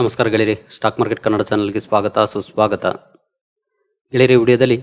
ನಮಸ್ಕಾರ ಗೆಳೆಯರಿ stock market Kannada ಚಾನಲ್ಗೆ ಸ್ವಾಗತ, ಸುಸ್ವಾಗತ. ಗೆಳೆಯರಿ, ವಿಡಿಯೋದಲ್ಲಿ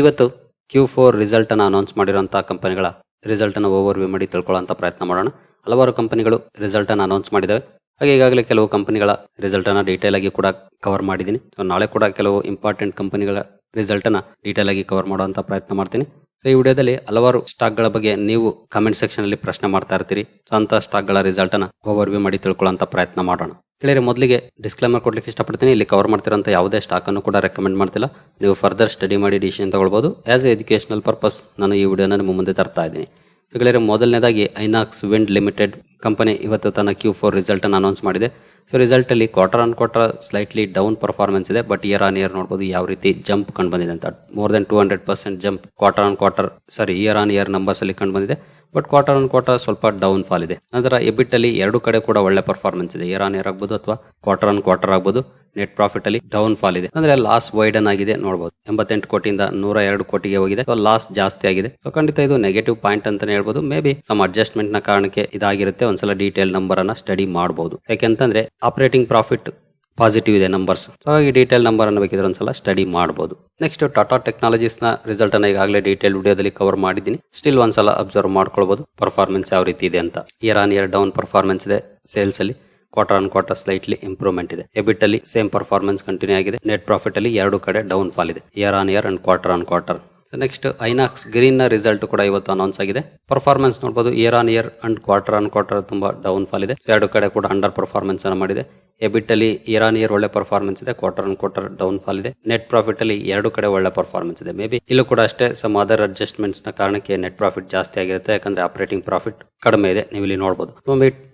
ಇವತ್ತು ಕ್ಯೂ ಫೋರ್ ರಿಸಲ್ಟ್ ಅನ್ನು ಅನೌನ್ಸ್ ಮಾಡಿರುವಂತಹ ಕಂಪನಿಗಳ ರಿಸಲ್ಟ್ ಅನ್ನು ಓವರ್ ವ್ಯೂ ಮಾಡಿ ತಿಳ್ಕೊಳ್ಳುವಂತ ಪ್ರಯತ್ನ ಮಾಡೋಣ. ಹಲವಾರು ಕಂಪನಿಗಳು ರಿಸಲ್ಟ್ ಅನ್ನು ಅನೌನ್ಸ್ ಮಾಡಿದ್ದಾವೆ. ಹಾಗೆ ಈಗಾಗಲೇ ಕೆಲವು ಕಂಪನಿಗಳ ರಿಸಲ್ಟ್ ಅನ್ನ ಡೀಟೇಲ್ ಆಗಿ ಕೂಡ ಕವರ್ ಮಾಡಿದ್ದೀನಿ. ನಾಳೆ ಕೂಡ ಕೆಲವು ಇಂಪಾರ್ಟೆಂಟ್ ಕಂಪನಿಗಳ ರಿಸಲ್ಟ್ ಅನ್ನ ಡೀಟೇಲ್ ಆಗಿ ಕವರ್ ಮಾಡುವಂಥ ಪ್ರಯತ್ನ ಮಾಡ್ತೀನಿ. ಈ ವಿಡಿಯೋದಲ್ಲಿ ಹಲವಾರು ಸ್ಟಾಕ್ಗಳ ಬಗ್ಗೆ ನೀವು ಕಮೆಂಟ್ ಸೆಕ್ಷನ್ ಅಲ್ಲಿ ಪ್ರಶ್ನೆ ಮಾಡ್ತಾ ಇರ್ತೀರಿ. ಸೊ ಅಂತ ಸ್ಟಾಕ್ಗಳ ರಿಸಲ್ಟ್ ಅನ್ನ ಓವರ್ ವ್ಯೂ ಮಾಡಿ ತಿಳ್ಕೊಳ್ಳುವಂತ ಪ್ರಯತ್ನ ಮಾಡೋಣ. ಕೇಳಿದ್ರೆ ಮೊದಲಿಗೆ ಡಿಸ್ಕ್ಲೈಮರ್ ಕೊಡ್ಲಿಕ್ಕೆ ಇಷ್ಟಪಡ್ತೀನಿ. ಇಲ್ಲಿ ಕವರ್ ಮಾಡ್ತಿರೋಂಥ ಯಾವುದೇ ಸ್ಟಾಕನ್ನು ಕೂಡ ರೆಕಮೆಂಡ್ ಮಾಡ್ತಿಲ್ಲ. ನೀವು ಫರ್ದರ್ ಸ್ಟಡಿ ಮಾಡಿ ಡಿಸಿಷನ್ ತಗೊಳ್ಬೋದು. ಆಸ್ ಎ ಎಜುಕೇಶನಲ್ ಪರ್ಪಸ್ ನಾನು ಈ ವಿಡಿಯೋನ ನಿಮ್ಮ ಮುಂದೆ ತರ್ತಾ ಇದ್ದೀನಿ. ಸೊ ಮೊದಲನೇದಾಗಿ ಐನಾಕ್ಸ್ ವಿಂಡ್ ಲಿಮಿಟೆಡ್ ಕಂಪನಿ ಇವತ್ತು ತನ್ನ ಕ್ಯೂ ಫೋರ್ ರಿಸಲ್ಟನ್ನು ಅನೌನ್ಸ್ ಮಾಡಿದೆ. So ರಿಸಲ್ಟಲ್ಲಿ quarter on quarter slightly down performance ಇದೆ ಬಟ್ ಇಯರ್ ಆನ್ ಇಯರ್ ನೋಡ್ಬೋದು ಯಾವ ರೀತಿ ಜಂಪ್ ಕಂಡು ಬಂದಿದೆ ಅಂತ. More than two hundred percent jump quarter on quarter sorry year on year ನಂಬರ್ಸಲ್ಲಿ ಕಂಡು ಬಂದಿದೆ. ಬಟ್ ಕ್ವಾರ್ಟರ್ ಆನ್ ಕ್ವಾರ್ಟರ್ ಸ್ವಲ್ಪ ಡೌನ್ ಫಾಲ್ ಇದೆ. ನಂತರ ಎಬಿಟ್ ಅಲ್ಲಿ ಎರಡು ಕಡೆ ಕೂಡ ಒಳ್ಳೆ ಪರ್ಫಾರ್ಮೆನ್ಸ್ ಇದೆ. ಇಯರ್ ಆನ್ ಇಯರ್ ಆಗ್ಬೋದು ಅಥವಾ ಕ್ವಾರ್ಟರ್ ಆನ್ ಕ್ವಾರ್ಟರ್ ಆಗ್ಬೋದು ನೆಟ್ ಪ್ರಾಫಿಟ್ ಅಲ್ಲಿ ಡೌನ್ ಫಾಲ್ ಇದೆ. ಅಂದ್ರೆ ಲಾಸ್ ವೈಡನ್ ಆಗಿದೆ ನೋಡಬಹುದು ಎಂಬತ್ತೆಂಟು ಕೋಟಿಯಿಂದ ನೂರ ಎರಡು ಕೋಟಿಗೆ ಹೋಗಿದೆ. ಲಾಸ್ ಜಾಸ್ತಿ ಆಗಿದೆ. ಖಂಡಿತ ಇದು ನೆಗೆಟಿವ್ ಪಾಯಿಂಟ್ ಅಂತಾನೆ ಹೇಳ್ಬೋದು. ಮೇ ಬಿ ಸಮ್ ಅಡ್ಜಸ್ಟ್ಮೆಂಟ್ನ ಕಾರಣಕ್ಕೆ ಇದಾಗಿರುತ್ತೆ. ಒಂದ್ಸಲ ಡೀಟೇಲ್ ನಂಬರ್ ಅನ್ನ ಸ್ಟಡಿ ಮಾಡಬಹುದು ಯಾಕೆಂತಂದ್ರೆ ಆಪರೇಟಿಂಗ್ ಪ್ರಾಫಿಟ್ ಪಾಸಿಟಿವ್ ಇದೆ ನಂಬರ್ಸ್ ಹಾಗಾಗಿ ಡೀಟೇಲ್ ನಂಬರ್ ಅನ್ನು ಬೇಕಿದ್ರೆ ಒಂದ್ಸಲ ಸ್ಟಡಿ ಮಾಡಬಹುದು ನೆಕ್ಸ್ಟ್ ಟಾಟಾ ಟೆಕ್ನಾಲಜೀಸ್ನ ರಿಸಲ್ಟ್ ಅನ್ನ ಈಗಾಗಲೇ ಡೀಟೇಲ್ ವಿಡಿಯೋದಲ್ಲಿ ಕವರ್ ಮಾಡಿದ್ದೀನಿ. ಸ್ಟಿಲ್ ಒಂದ್ಸಲ ಅಬ್ಸರ್ವ್ ಮಾಡ್ಕೊಳ್ಬಹುದು ಪರ್ಫಾರ್ಮೆನ್ಸ್ ಯಾವ ರೀತಿ ಇದೆ ಅಂತ. Year on year down performance ಇದೆ ಸೇಲ್ಸ್ ಅಲ್ಲಿ. Quarter on quarter slightly improvement ಇದೆ. ಎಬಿಟ್ ಅಲ್ಲಿ ಸೇಮ್ ಪರ್ಫಾರ್ಮೆನ್ಸ್ ಕಂಟಿನ್ಯೂ ಆಗಿದೆ. ನೆಟ್ ಪ್ರಾಫಿಟ್ ಅಲ್ಲಿ ಎರಡು ಕಡೆ ಡೌನ್ ಫಾಲ್ ಇದೆ year on year and quarter on quarter next Inox ಗ್ರೀನ್ನ ರಿಸಲ್ಟ್ ಕೂಡ ಇವತ್ತು ಅನೌನ್ಸ್ ಆಗಿದೆ. ಪರ್ಫಾರ್ಮೆನ್ಸ್ ನೋಡಬಹುದು year on year and quarter on quarter ತುಂಬಾ ಡೌನ್ ಫಾಲ್ ಇದೆ ಎರಡು ಕಡೆ ಕೂಡ ಅಂಡರ್ ಪರ್ಫಾರ್ಮೆನ್ಸ್ ಮಾಡಿದೆ. ಎಬಿಟ್ ಅಲ್ಲಿ ಇಯರ್ ಒಳ್ಳೆ ಪರ್ಫಾರ್ಮೆನ್ಸ್ ಇದೆ quarter on quarter down fall ಇದೆ. ನೆಟ್ ಪ್ರಾಫಿಟ್ ಅಲ್ಲಿ ಎರಡು ಕಡೆ ಒಳ್ಳೆ ಪರ್ಫಾರ್ಮೆನ್ಸ್ ಇದೆ. ಮೇ ಬಿ ಇಲ್ಲೂ ಕೂಡ ಅಷ್ಟೇ ಸಮ ಅದರ್ ಅಡ್ಜಸ್ಟ್ಮೆಂಟ್ಸ್ನ ಕಾರಣಕ್ಕೆ ನೆಟ್ ಪ್ರಾಫಿಟ್ ಜಾಸ್ತಿ ಆಗಿರುತ್ತೆ, ಯಾಕಂದ್ರೆ ಆಪರೇಟಿಂಗ್ ಪ್ರಾಫಿಟ್ ಕಡಿಮೆ ಇದೆ. ನೀವು ಇಲ್ಲಿ ನೋಡಬಹುದು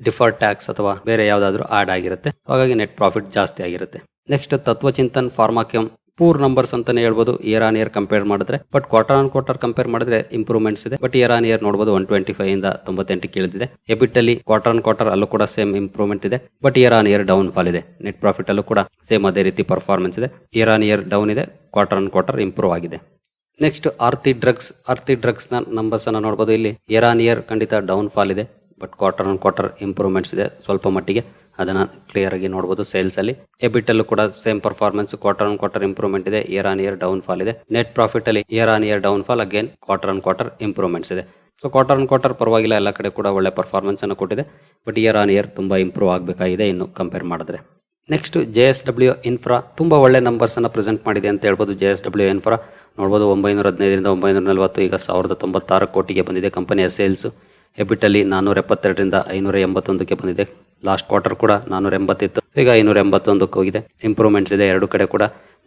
ಡಿಫಾಲ್ಟ್ ಟ್ಯಾಕ್ಸ್ ಅಥವಾ ಬೇರೆ ಯಾವ್ದಾದ್ರು ಆಡ್ ಆಗಿರುತ್ತೆ. ಹಾಗಾಗಿ ನೆಟ್ ಪ್ರಾಫಿಟ್ ಜಾಸ್ತಿ ಆಗಿರುತ್ತೆ. Next Tatva Chintan pharma chem poor numbers ಅಂತಾನೆ ಹೇಳ್ಬೋದು. ಇಯರ್ ಆನ್ ಇಯರ್ ಕಂಪೇರ್ ಮಾಡಿದ್ರೆ. But quarter on quarter compare ಮಾಡಿದ್ರೆ ಇಂಪ್ರೂವ್ಮೆಂಟ್ಸ್ ಇದೆ. ಬಟ್ ಇಯರ್ ಆನ್ ಇಯರ್ ನೋಡಬಹುದು ಒನ್ ಟ್ವೆಂಟಿ ಫೈವ್ ಇಂದ ತೊಂಬತ್ತೆಂಟು ಕೇಳಿದೆ ಎಬಿಟ್ ಅಲ್ಲಿ ಕ್ವಾರ್ಟರ್ ಆನ್ ಕ್ವಾರ್ಟರ್ ಅಲ್ಲೂ ಕೂಡ ಸೇಮ್ ಇಂಪ್ರೂವ್ಮೆಂಟ್ ಇದೆ. But year on year down fall ಇದೆ. ನೆಟ್ ಪ್ರಾಫಿಟ್ ಅಲ್ಲೂ ಕೂಡ ಸೇಮ್ ಅದೇ ರೀತಿ ಪರ್ಫಾರ್ಮೆನ್ಸ್ ಇದೆ. ಇಯರ್ ಆನ್ ಇಯರ್ ಡೌನ್ ಇದೆ. ಕ್ವಾರ್ಟರ್ ಆನ್ ಕ್ವಾರ್ಟರ್ ಇಂಪ್ರೂವ್ ಆಗಿದೆ. ನೆಕ್ಸ್ಟ್ ಆರ್ತಿ ಡ್ರಗ್ಸ್ ಆರ್ತಿ ಡ್ರಗ್ಸ್ನ ನಂಬರ್ಸ್ ಅನ್ನ ನೋಡಬಹುದು ಇಲ್ಲಿ. ಇಯರ್ ಆನ್ ಇಯರ್ ಖಂಡಿತ ಡೌನ್ ಫಾಲ್ ಇದೆ. But quarter on quarter improvements ಇದೆ. ಸ್ವಲ್ಪ ಮಟ್ಟಿಗೆ. ಅದನ್ನ ಕ್ಲಿಯರ್ ಆಗಿ ನೋಡಬಹುದು ಸೇಲ್ಸ್ ಅಲ್ಲಿ. ಎಬಿಟ್ ಅಲ್ಲೂ ಕೂಡ same performance quarter on quarter improvement ಇದೆ year on year down fall ಇದೆ. ನೆಟ್ ಪ್ರಾಫಿಟ್ ಅಲ್ಲಿ year on year down fall again quarter on quarter improvements ಇದೆ. ಸೊ ಕ್ವಾರ್ಟರ್ ಆನ್ ಕ್ವಾರ್ಟರ್ ಪರವಾಗಿಲ್ಲ, ಎಲ್ಲ ಕಡೆ ಕೂಡ ಒಳ್ಳೆ ಪರ್ಫಾರ್ಮೆನ್ಸ್ ಅನ್ನು ಕೊಟ್ಟಿದೆ. ಬಟ್ ಇಯರ್ ಆನ್ ಇಯರ್ ತುಂಬಾ ಇಂಪ್ರೂವ್ ಆಗಬೇಕಾಗಿದೆ ಇನ್ನು ಕಂಪೇರ್ ಮಾಡಿದ್ರೆ. Next J S W infra ತುಂಬಾ ಒಳ್ಳೆ ನಂಬರ್ಸ್ ಅನ್ನು ಪ್ರೆಸೆಂಟ್ ಮಾಡಿದೆ ಅಂತ ಹೇಳ್ಬೋದು ಜೆ ಎಸ್ ಡಬ್ಲ್ಯೂ ಇನ್ಫ್ರಾ ನೋಡಬಹುದು ಒಂಬೈನೂರ ಹದಿನೈದರಿಂದ ಒಂಬೈನೂರ ನಲವತ್ತು ಈಗ ಸಾವಿರದ ತೊಂಬತ್ತಾರು ಕೋಟಿಗೆ ಬಂದಿದೆ ಕಂಪನಿಯ ಸೇಲ್ಸ್ ಎಬಿಟ್ ಅಲ್ಲಿ ನಾನೂರ ಎಪ್ಪತ್ತೆರಡರಿಂದ ಐನೂರ ಎಂಬತ್ತೊಂದಕ್ಕೆ ಬಂದಿದೆ. ಲಾಸ್ಟ್ ಕ್ವಾರ್ಟರ್ ಕೂಡ ನಾನೂರ ಎಂಬತ್ತಿತ್ತು ಈಗ ಐನೂರ ಎಂಬತ್ತೊಂದಕ್ಕೆ ಹೋಗಿದೆ. ಇಂಪ್ರೂವ್ಮೆಂಟ್ಸ್ ಇದೆ. ಎರಡು ಕಡೆ ಕೂಡ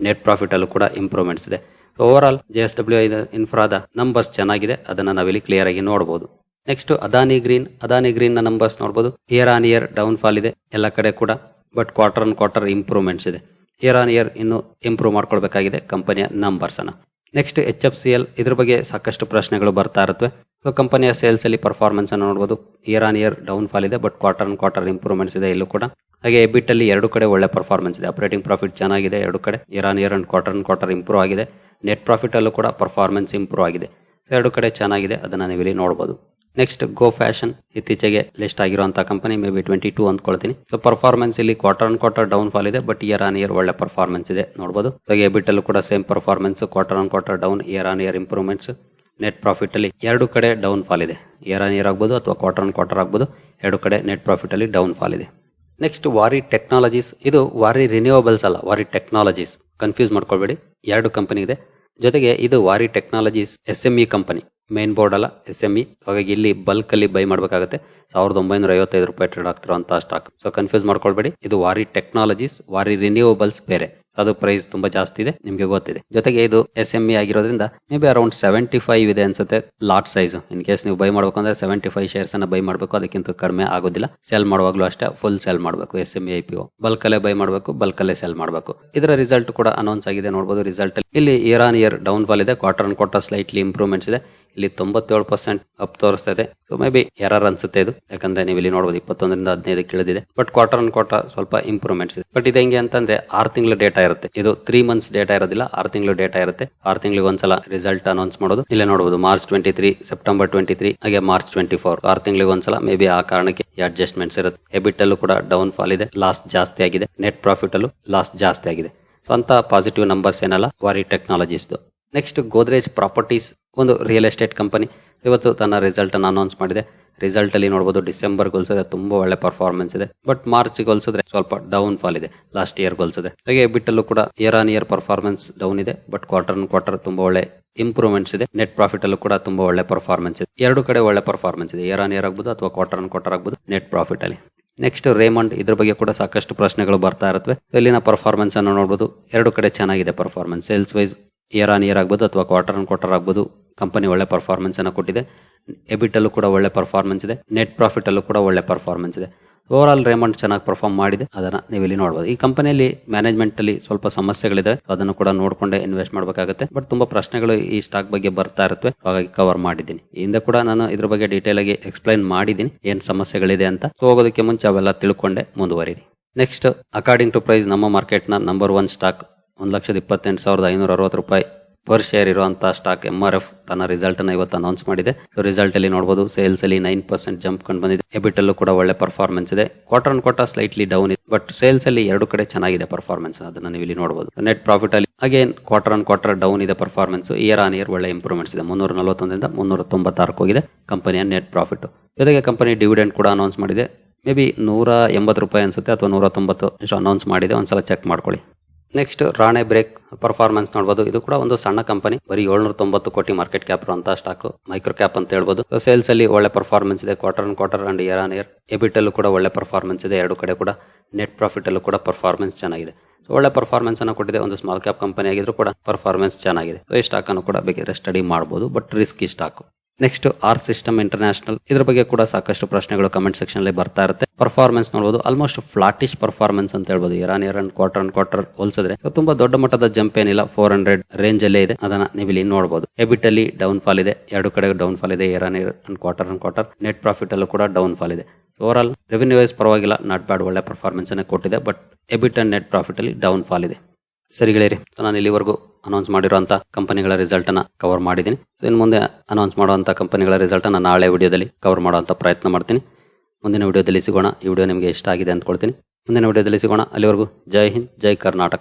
ನೆಟ್ ಪ್ರಾಫಿಟ್ ಅಲ್ಲೂ ಕೂಡ ಇಂಪ್ರೂವ್ಮೆಂಟ್ಸ್ ಇದೆ. Over all J S W ಇನ್ಫ್ರಾದ numbers ಚೆನ್ನಾಗಿದೆ. ಅದನ್ನ ನಾವಿಲ್ಲಿ ಕ್ಲಿಯರ್ ಆಗಿ ನೋಡಬಹುದು ನೆಕ್ಸ್ಟ್ ಅದಾನಿ ಗ್ರೀನ್ ಅದಾನಿ ಗ್ರೀನ್ನ ನಂಬರ್ಸ್ ನೋಡಬಹುದು year on year down fall ಇದೆ. ಎಲ್ಲ ಕಡೆ ಕೂಡ but quarter on quarter improvements ಇದೆ. ಇಯರ್ ಆನ್ ಇಯರ್ ಇನ್ನು ಇಂಪ್ರೂವ್ ಮಾಡ್ಕೊಳ್ಬೇಕಾಗಿದೆ ಕಂಪನಿಯ ನಂಬರ್ಸ್ ಅನ್ನ. Next H F C L ಇದ್ರ ಬಗ್ಗೆ ಸಾಕಷ್ಟು ಪ್ರಶ್ನೆಗಳು ಬರ್ತಾ ಇರುತ್ತವೆ ಸೊ ಕಂಪನಿಯ ಸೇಲ್ಸ್ ಅಲ್ಲಿ ಪರ್ಫಾರ್ಮೆನ್ಸ್ ಅನ್ನು ನೋಡಬಹುದು year on year down fall ಇದೆ but quarter on quarter improvements ಇದೆ ಇಲ್ಲೂ ಕೂಡ. ಹಾಗೆ ಎಬಿಟ್ ಅಲ್ಲಿ ಎರಡು ಕಡೆ ಒಳ್ಳೆ ಪರ್ಫಾರ್ಮೆನ್ಸ್ ಇದೆ. ಆಪರೇಟಿಂಗ್ ಪ್ರಾಫಿಟ್ ಚೆನ್ನಾಗಿದೆ ಎರಡು ಕಡೆ. Year on year and quarter on quarter improve ಆಗಿದೆ. ನೆಟ್ ಪ್ರಾಫಿಟ್ ಅಲ್ಲೂ ಕೂಡ ಪರ್ಫಾರ್ಮೆನ್ಸ್ ಇಂಪ್ರೂವ್ ಆಗಿದೆ. ಎರಡು ಕಡೆ ಚೆನ್ನಾಗಿದೆ, ಅದನ್ನ ನೀವು ನೋಡಬಹುದು ನೆಕ್ಸ್ಟ್ ಗೋ ಫ್ಯಾಷನ್ ಇತ್ತೀಚೆಗೆ ಲಿಸ್ಟ್ ಆಗಿರುವಂತಹ company may be twenty two ಅಂದ್ಕೊಳ್ತೀನಿ ಪರ್ಫಾರ್ಮೆನ್ಸ್ ಇಲ್ಲಿ quarter on quarter down fall ಇದೆ ಬಟ್ ಇಯರ್ ಆನ್ ಇಯರ್ ಒಳ್ಳೆ ಪರ್ಫಾರ್ಮೆನ್ಸ್ ಇದೆ ನೋಡಬಹುದು ಹಾಗೆ ಎಬಿಟ್ ಅಲ್ಲೂ ಕೂಡ same performance quarter on quarter down year on year improvements net ಪ್ರಾಫಿಟಲ್ಲಿ ಎರಡು ಕಡೆ ಡೌನ್ ಫಾಲ್ ಇದೆ. ಇಯರ್ ಆನ್ ಇಯರ್ ಆಗ್ಬೋದು ಅಥವಾ ಕ್ವಾರ್ಟರ್ ಆನ್ ಕ್ವಾರ್ಟರ್ ಆಗ್ಬೋದು, ಎರಡು ಕಡೆ ನೆಟ್ ಪ್ರಾಫಿಟಲ್ಲಿ ಡೌನ್ ಫಾಲ್ ಇದೆ. ನೆಕ್ಸ್ಟ್ ವಾರಿ ಟೆಕ್ನಾಲಜೀಸ್ ಇದು ವಾರಿ ರಿನ್ಯೂವಬಲ್ಸ್ ಅಲ್ಲ ವಾರಿ ಟೆಕ್ನಾಲಜೀಸ್ ಕನ್ಫ್ಯೂಸ್ ಮಾಡ್ಕೊಳ್ಬೇಡಿ. ಎರಡು ಕಂಪನಿ ಇದೆ. ಜೊತೆಗೆ ಇದು Waaree technologies S M E company main board ಅಲ್ಲ ಎಸ್ ಎಂ ಇ ಹಾಗಾಗಿ ಇಲ್ಲಿ ಬಲ್ಕ್ ಅಲ್ಲಿ ಬೈ ಮಾಡಬೇಕಾಗುತ್ತೆ. ಸಾವಿರದ ಒಂಬೈನೂರ ಐವತ್ತೈದು ರೂಪಾಯಿ ಟ್ರೇಡ್ ಅಂತ ಸ್ಟಾಕ್ ಸೊ ಕನ್ಫ್ಯೂಸ್ ಮಾಡ್ಕೊಳ್ಬೇಡಿ. ಇದು ವಾರಿ ಟೆಕ್ನಾಲಜೀಸ್ ವಾರಿ ರಿನ್ಯೂವಬಲ್ಸ್ ಬೇರೆ. ಅದು ಪ್ರೈಸ್ ತುಂಬಾ ಜಾಸ್ತಿ ಇದೆ, ನಿಮಗೆ ಗೊತ್ತಿದೆ. ಜೊತೆಗೆ ಇದು ಎಸ್ ಎಂ ಇ ಆಗಿರೋದ್ರಿಂದ may be around seventy five ಇದೆ ಅನ್ಸುತ್ತೆ ಲಾಟ್ ಸೈಜ್ ಇನ್ ಕೇಸ್ ನೀವು ಬೈ ಮಾಡಬೇಕು ಅಂದ್ರೆ ಸೆವೆಂಟಿ ಫೈವ್ ಶೇರ್ಸ್ ಅನ್ನ ಬೈ ಮಾಡಬೇಕು, ಅದಕ್ಕಿಂತ ಕಡಿಮೆ ಆಗೋದಿಲ್ಲ. ಸೆಲ್ ಮಾಡುವಾಗಲೂ ಅಷ್ಟೇ ಫುಲ್ ಸೆಲ್ ಮಾಡಬೇಕು S M I P bulk ಅಲ್ಲೇ ಬೈ ಮಾಡಬೇಕು ಬಲ್ಕ್ ಅಲ್ಲೇ ಸೆಲ್ ಮಾಡಬೇಕು. ಇದರ ರಿಸಲ್ಟ್ ಕೂಡ ಅನೌನ್ಸ್ ಆಗಿದೆ ನೋಡಬಹುದು ರಿಸಲ್ಟ್ ಇಲ್ಲಿ year on year down fall ಇದೆ quarter on quarter slightly improvements ಇದೆ. ಇಲ್ಲಿ ತೊಂಬತ್ತೇಳು ಪರ್ಸೆಂಟ್ ಅಪ್ ತೋರಿಸ್ತಾ ಇದೆ. ಸೊ ಮೇ ಬಿ ಎರರ್ ಅನ್ಸುತ್ತೆ ಇದು. ಯಾಕಂದ್ರೆ ನೀವು ಇಲ್ಲಿ ನೋಡಬಹುದು ಇಪ್ಪತ್ತೊಂದರಿಂದ ಹದಿನೈದು ಇಳಿದಿದೆ ಬಟ್ ಕ್ವಾರ್ಟರ್ ಅನ್ ಕ್ವಾರ್ಟರ್ ಸ್ವಲ್ಪ ಇಂಪ್ರೂವ್ಮೆಂಟ್ಸ್ ಇದೆ. ಬಟ್ ಇದು ಹೆಂಗೆ ಅಂತಂದ್ರೆ ಆರು ತಿಂಗಳ ಡೇಟಾ ಇರುತ್ತೆ. ಇದು ತ್ರೀ ಮಂತ್ಸ್ ಡೇಟಾ ಇರೋದಿಲ್ಲ. ಆರು ತಿಂಗಳು ಡೇಟಾ ಇರುತ್ತೆ. ಆರು ತಿಂಗಳಿಗೆ ಒಂದ್ಸಲ ರಿಸಲ್ಟ್ ಅನೌನ್ಸ್ ಮಾಡೋದು. ಇಲ್ಲೇ ನೋಡಬಹುದು March twenty three September twenty three ಹಾಗೆ ಮಾರ್ಚ್ ಟ್ವೆಂಟಿ ಫೋರ್ ಆರು ತಿಂಗಳಿಗೆ ಒಂದ್ಸಲ ಮೇ ಬಿ ಆ ಕಾರಣಕ್ಕೆ ಅಡ್ಜಸ್ಟ್ಮೆಂಟ್ಸ್ ಇರುತ್ತೆ. ಎಬಿಟ್ ಅಲ್ಲೂ ಕೂಡ ಡೌನ್ ಫಾಲ್ ಇದೆ. ಲಾಸ್ ಜಾಸ್ತಿ ಆಗಿದೆ. ನೆಟ್ ಪ್ರಾಫಿಟ್ ಅಲ್ಲೂ ಲಾಸ್ ಜಾಸ್ತಿ ಆಗಿದೆ. ಸೊ ಅಂತ ಪಾಸಿಟಿವ್ ನಂಬರ್ಸ್ ಏನಲ್ಲ ವಾರಿ ಟೆಕ್ನಾಲಜೀಸ್ದು ನೆಕ್ಸ್ಟ್ ಗೋದ್ರೇಜ್ ಪ್ರಾಪರ್ಟೀಸ್ ಒಂದು ರಿಯಲ್ ಎಸ್ಟೇಟ್ ಕಂಪನಿ ಇವತ್ತು ತನ್ನ ರಿಸಲ್ಟ್ ಅನ್ನು ಅನೌನ್ಸ್ ಮಾಡಿದೆ. ರಿಸಲ್ಟ್ ಅಲ್ಲಿ ನೋಡಬಹುದು ಡಿಸೆಂಬರ್ ಹೋಲಿಸಿದ್ರೆ ತುಂಬಾ ಒಳ್ಳೆ ಪರ್ಫಾರ್ಮೆನ್ಸ್ ಇದೆ. ಬಟ್ ಮಾರ್ಚ್ ಹೋಲಿಸಿದ್ರೆ ಸ್ವಲ್ಪ ಡೌನ್ ಫಾಲ್ ಇದೆ. ಲಾಸ್ಟ್ ಇಯರ್ ಹೋಲಿಸಿದೆ. ಹಾಗೆ ಬಿಟ್ಟಲ್ಲೂ ಕೂಡ year on year performance down ಇದೆ. ಬಟ್ ಕ್ವಾರ್ಟರ್ ಕ್ವಾರ್ಟರ್ ತುಂಬಾ ಒಳ್ಳೆ ಇಂಪ್ರೂವ್ಮೆಂಟ್ಸ್ ಇದೆ. ನೆಟ್ ಪ್ರಾಫಿಟ್ ಅಲ್ಲೂ ಕೂಡ ತುಂಬಾ ಒಳ್ಳೆ ಪರ್ಫಾರ್ಮೆನ್ಸ್ ಇದೆ. ಎರಡು ಕಡೆ ಒಳ್ಳೆ ಪರ್ಫಾರ್ಮೆನ್ಸ್ ಇದೆ. ಇಯರ್ ಆನ್ ಇಯರ್ ಆಗ್ಬೋದು ಅಥವಾ ಕ್ವಾರ್ಟರ್ ಕ್ವಾರ್ಟರ್ ಆಗ್ಬೋದು ನೆಟ್ ಪ್ರಾಫಿಟ್ ಅಲ್ಲಿ. ನೆಕ್ಸ್ಟ್ ರೇಮಂಡ್ ಇದ್ರ ಬಗ್ಗೆ ಕೂಡ ಸಾಕಷ್ಟು ಪ್ರಶ್ನೆಗಳು ಬರ್ತಾ ಇರುತ್ತವೆ. ಇಲ್ಲಿನ ಪರ್ಫಾರ್ಮೆನ್ಸ್ ಅನ್ನು ನೋಡಬಹುದು ಎರಡು ಕಡೆ ಚೆನ್ನಾಗಿದೆ performance sales wise year on year ಆಗ್ಬೋದು ಅಥವಾ ಕ್ವಾರ್ಟರ್ ಆನ್ ಕ್ವಾರ್ಟರ್ ಆಗ್ಬೋದು ಕಂಪನಿ ಒಳ್ಳೆ ಪರ್ಫಾರ್ಮೆನ್ಸ್ ಅನ್ನು ಕೊಟ್ಟಿದೆ. ಎಬಿಟಲ್ಲೂ ಕೂಡ ಒಳ್ಳೆ ಪರ್ಫಾರ್ಮೆನ್ಸ್ ಇದೆ. ನೆಟ್ ಪ್ರಾಫಿಟ್ ಅಲ್ಲೂ ಕೂಡ ಒಳ್ಳೆ ಪರ್ಫಾರ್ಮೆನ್ಸ್ ಇದೆ. ಓವರ್ ಆಲ್ ರೇಮಂಡ್ ಚೆನ್ನಾಗಿ ಪರ್ಫಾರ್ಮ್ ಮಾಡಿದೆ. ಅದನ್ನ ನೀವು ಇಲ್ಲಿ ನೋಡಬಹುದು ಈ ಕಂಪನಿಯಲ್ಲಿ ಮ್ಯಾನೇಜ್ಮೆಂಟ್ ಅಲ್ಲಿ ಸ್ವಲ್ಪ ಸಮಸ್ಯೆಗಳಿದೆ ಅದನ್ನು ಕೂಡ ನೋಡ್ಕೊಂಡೆ ಇನ್ವೆಸ್ಟ್ ಮಾಡಬೇಕಾಗುತ್ತೆ. ಬಟ್ ತುಂಬಾ ಪ್ರಶ್ನೆಗಳು ಈ ಸ್ಟಾಕ್ ಬಗ್ಗೆ ಬರ್ತಾ ಇರುತ್ತೆ ಹಾಗಾಗಿ ಕವರ್ ಮಾಡಿದ್ದೀನಿ. ಹಿಂದೆ ಕೂಡ ನಾನು ಇದ್ರ ಬಗ್ಗೆ ಡೀಟೇಲ್ ಆಗಿ ಎಕ್ಸ್ಪ್ಲೈನ್ ಮಾಡಿದ್ದೀನಿ. ಏನ್ ಸಮಸ್ಯೆಗಳಿದೆ ಅಂತ. ಹೋಗೋದಕ್ಕೆ ಮುಂಚೆ ಅವೆಲ್ಲ ತಿಳ್ಕೊಂಡೆ ಮುಂದುವರಿ ನೆಕ್ಸ್ಟ್ ಅಕಾರ್ಡಿಂಗ್ ಟು ಪ್ರೈಸ್ ನಮ್ಮ ಮಾರ್ಕೆಟ್ನ ನಂಬರ್ ಒನ್ ಸ್ಟಾಕ್ ಒಂದ್ ಲಕ್ಷದ ಇಪ್ಪತ್ತೆಂಟು ಸಾವಿರದ ಐನೂರ ಅರವತ್ತು ರೂಪಾಯಿ ಪರ್ ಶೇರ್ ಇರುವಂತಹ ಸ್ಟಾಕ್ ಎಂ ಆರ್ ಎಫ್ ತನ್ನ ರಿಸಲ್ಟ್ ಅನ್ನ ಇವತ್ತು ಅನೌನ್ಸ್ ಮಾಡಿದೆ. ರಿಸಲ್ಟ್ ಅಲ್ಲಿ ನೋಡಬಹುದು ಸೇಲ್ಸ್ ಅಲ್ಲಿ ನೈನ್ ಪರ್ಸೆಂಟ್ ಜಂಪ್ ಕಂಡು ಬಂದಿದೆ. ಎಬಿಟ್ ಅಲ್ಲೂ ಕೂಡ ಒಳ್ಳೆ ಪರ್ಫಾರ್ಮೆನ್ಸ್ ಇದೆ. Quarter on quarter slightly down ಇದೆ. ಬಟ್ ಸೇಲ್ಸ್ ಅಲ್ಲಿ ಎರಡು ಕಡೆ ಚೆನ್ನಾಗಿದೆ ಪರ್ಫಾರ್ಮೆನ್ಸ್ ಅದನ್ನ ನೀವು ಇಲ್ಲಿ ನೋಡಬಹುದು ನೆಟ್ ಪ್ರಾಫಿಟ್ ಅಲ್ಲಿ again quarter on quarter down ಇದೆ ಪರ್ಫಾರ್ಮೆನ್ಸ್ ಇಯರ್ ಆನ್ ಇಯರ್ ಒಳ್ಳೆ ಇಂಪ್ರೂವ್ಮೆಂಟ್ಸ್ ಇದೆ. ಮುನ್ನೂರ ನಲವತ್ತೊಂದರಿಂದ ಮುನ್ನೂರ ತೊಂಬತ್ತಾರಕ್ಕೆ ಹೋಗಿದೆ ಕಂಪನಿಯ ನೆಟ್ ಪ್ರಾಫಿಟ್ ಜೊತೆಗೆ ಕಂಪನಿ ಡಿವಿಡೆಂಡ್ ಕೂಡ ಅನೌನ್ಸ್ ಮಾಡಿದೆ. ಮೇ ಬಿ ನೂರ ಎಂಬತ್ತು ರೂಪಾಯಿ ಅನ್ಸುತ್ತೆ ಅಥವಾ ನೂರ ತೊಂಬತ್ತು ಅನೌನ್ಸ್ ಮಾಡಿದೆ. ಒಂದ್ಸಲ ಚೆಕ್ ಮಾಡ್ಕೊಳ್ಳಿ. ನೆಕ್ಸ್ಟ್ ರಾಣೆ ಬ್ರೇಕ್ ಪರ್ಫಾರ್ಮೆನ್ಸ್ ನೋಡಬಹುದು ಇದು ಕೂಡ ಒಂದು ಸಣ್ಣ ಕಂಪನಿ ಬರೀ ಏಳ್ನೂರ ತೊಂಬತ್ತು ಕೋಟಿ ಮಾರ್ಕೆಟ್ ಕ್ಯಾಪ್ ಅಂತ ಸ್ಟಾಕ್ ಮೈಕ್ರೋ ಕ್ಯಾಪ್ ಅಂತ ಹೇಳ್ಬೋದು. ಸೇಲ್ಸ್ ಅಲ್ಲಿ ಒಳ್ಳೆ ಪರ್ಫಾರ್ಮೆನ್ಸ್ ಇದೆ. Quarter and quarter and year on year EBIT ಅಲ್ಲೂ ಕೂಡ ಒಳ್ಳೆ ಪರ್ಫಾರ್ಮೆನ್ಸ್ ಇದೆ. ಎರಡು ಕಡೆ ಕೂಡ ನೆಟ್ ಪ್ರಾಫಿಟ್ ಅಲ್ಲೂ ಕೂಡ ಪರ್ಫಾರ್ಮೆನ್ಸ್ ಚೆನ್ನಾಗಿದೆ. ಒಳ್ಳೆ ಪರ್ಫಾರ್ಮೆನ್ಸ್ ಅನ್ನು ಕೊಟ್ಟಿದೆ. ಒಂದು ಸ್ಮಾಲ್ ಕ್ಯಾಪ್ ಕಂಪನಿ ಆಗಿದ್ರು ಕೂಡ ಪರ್ಫಾರ್ಮೆನ್ಸ್ ಚೆನ್ನಾಗಿದೆ. ಈ ಸ್ಟಾಕ್ ಅನ್ನು ಕೂಡ ಬೇಕಿದ್ರೆ ಸ್ಟಡಿ ಮಾಡಬಹುದು but risky stock next R system international ಇದ್ರ ಬಗ್ಗೆ ಕೂಡ ಸಾಕಷ್ಟು ಪ್ರಶ್ನೆಗಳು ಕಮೆಂಟ್ ಸೆಕ್ಷನ್ ಅಲ್ಲಿ ಬರ್ತಾ ಇರುತ್ತೆ. ಪರ್ಫಾರ್ಮೆನ್ಸ್ ನೋಡಬಹುದು ಆಲ್ಮೋಸ್ಟ್ ಫ್ಲಾಟಿಶ್ ಪರ್ಫಾರ್ಮೆನ್ಸ್ ಅಂತ ಹೇಳ್ಬೋದು. Year on and quarter and quarter ಹೋಲಿಸಿದ್ರೆ ತುಂಬಾ ದೊಡ್ಡ ಮಟ್ಟದ ಜಂಪ್ ಏನಿಲ್ಲ. ಫೋರ್ ಹಂಡ್ರೆಡ್ ರೇಂಜ್ ಅಲ್ಲೇ ಇದೆ. ಅದನ್ನ ನೀವು ಇಲ್ಲಿ ನೋಡಬಹುದು ಎಬಿಟ್ ಅಲ್ಲಿ ಡೌನ್ ಫಾಲ್ ಇದೆ. ಎರಡು ಕಡೆ ಡೌನ್ ಫಾಲ್ ಇದೆ year on quarter and quarter net profit ಅಲ್ಲೂ ಕೂಡ ಡೌನ್ ಫಾಲ್ ಇದೆ. ಓವರ್ ಆಲ್ ರೆವೆನ್ಯೂ ವೈಸ್ ಪರವಾಗಿಲ್ಲ. ನಾಟ್ ಬ್ಯಾಡ್ ಒಳ್ಳೆ ಪರ್ಫಾರ್ಮೆನ್ಸ್ ಅನ್ನ ಕೊಟ್ಟಿದೆ. But EBIT and net profit ಅಲ್ಲಿ ಡೌನ್ ಫಾಲ್ ಇದೆ. ಸರಿ ಗೆಳೆಯರಿ ನಾನು ಇಲ್ಲಿವರೆಗೂ ಅನೌನ್ಸ್ ಮಾಡಿರುವಂತಹ ಕಂಪನಿಗಳ ರಿಸಲ್ಟ್ ಅನ್ನ ಕವರ್ ಮಾಡಿದ್ದೀನಿ. ಸೊ ಇನ್ನು ಮುಂದೆ ಅನೌನ್ಸ್ ಮಾಡುವಂತ ಕಂಪನಿಗಳ ರಿಸಲ್ಟ್ ಅನ್ನ ನಾಳೆ ವಿಡಿಯೋದಲ್ಲಿ ಕವರ್ ಮಾಡುವಂತ ಪ್ರಯತ್ನ ಮಾಡ್ತೀನಿ. ಮುಂದಿನ ವಿಡಿಯೋದಲ್ಲಿ ಸಿಗೋಣ. ಈ ವಿಡಿಯೋ ನಿಮಗೆ ಇಷ್ಟ ಆಗಿದೆ ಅಂದ್ಕೊಳ್ತೀನಿ. ಮುಂದಿನ ವಿಡಿಯೋದಲ್ಲಿ ಸಿಗೋಣ. ಅಲ್ಲಿವರೆಗೂ ಜೈ ಹಿಂದ್, ಜೈ ಕರ್ನಾಟಕ.